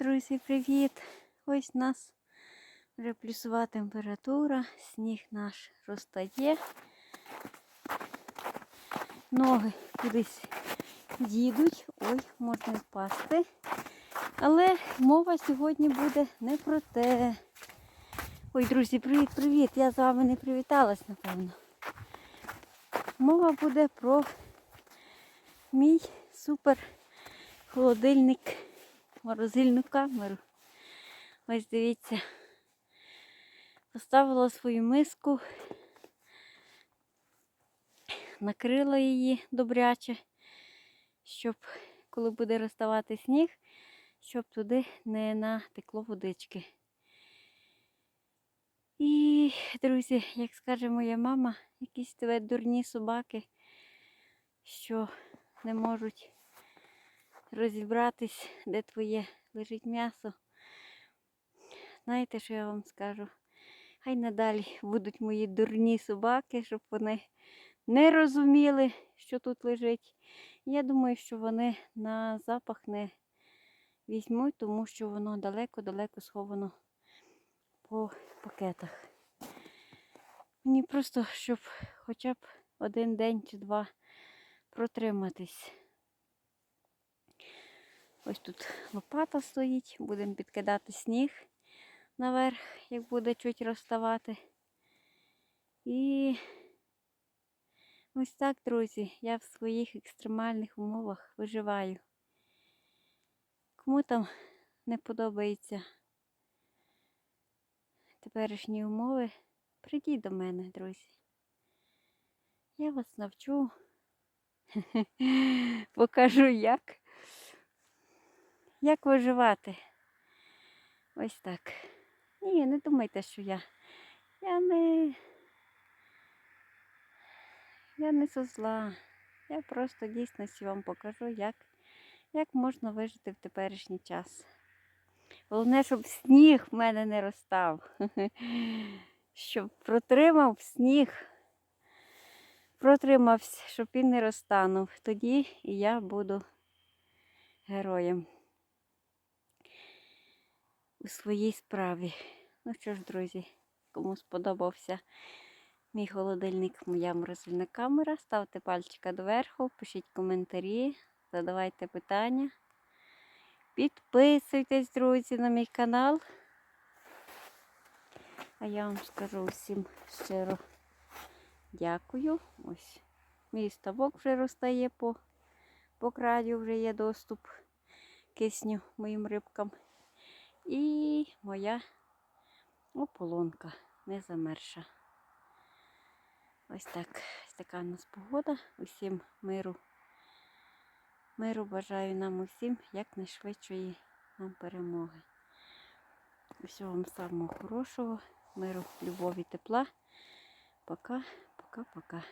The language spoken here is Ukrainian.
Друзі, привіт! Ось у нас вже плюсова температура, сніг наш розтає. Ноги кудись їдуть, ой, можна впасти. Але мова сьогодні буде не про те. Ой, друзі, привіт-привіт! Я з вами не привіталась, напевно. Мова буде про мій супер холодильник, морозильну камеру. Ось дивіться. Поставила свою миску, накрила її добряче, щоб коли буде розставати сніг, щоб туди не натекло водички. І, друзі, як скаже моя мама, якісь тебе дурні собаки, що не можуть розібратись, де твоє лежить м'ясо. Знаєте, що я вам скажу? Хай надалі будуть мої дурні собаки, щоб вони не розуміли, що тут лежить. Я думаю, що вони на запах не візьмуть, тому що воно далеко-далеко сховано по пакетах. Мені просто, щоб хоча б один день чи два протриматись. Ось тут лопата стоїть, будемо підкидати сніг наверх, як буде чуть розставати. І ось так, друзі, я в своїх екстремальних умовах виживаю. Кому там не подобаються теперішні умови, прийдіть до мене, друзі. Я вас навчу, покажу як. Як виживати? Ось так. Ні, не думайте, що я. Я не. Я не со зла. Я просто дійсності вам покажу, як, як можна вижити в теперішній час. Головне, щоб сніг в мене не розстав. Щоб протримав сніг. Протримався, щоб він не розтанув. Тоді і я буду героєм у своїй справі. Ну що ж, друзі, кому сподобався мій холодильник, моя морозильна камера, ставте пальчика доверху, пишіть коментарі, задавайте питання. Підписуйтесь, друзі, на мій канал. А я вам скажу всім щиро дякую. Ось мій ставок вже розтає по, по краю, вже є доступ кисню моїм рибкам. І моя ополонка не замерша. Ось так. Ось така у нас погода. Усім миру. Миру бажаю нам усім якнайшвидшої нам перемоги. Всього вам самого хорошого, миру, любові, тепла. Пока, пока, пока.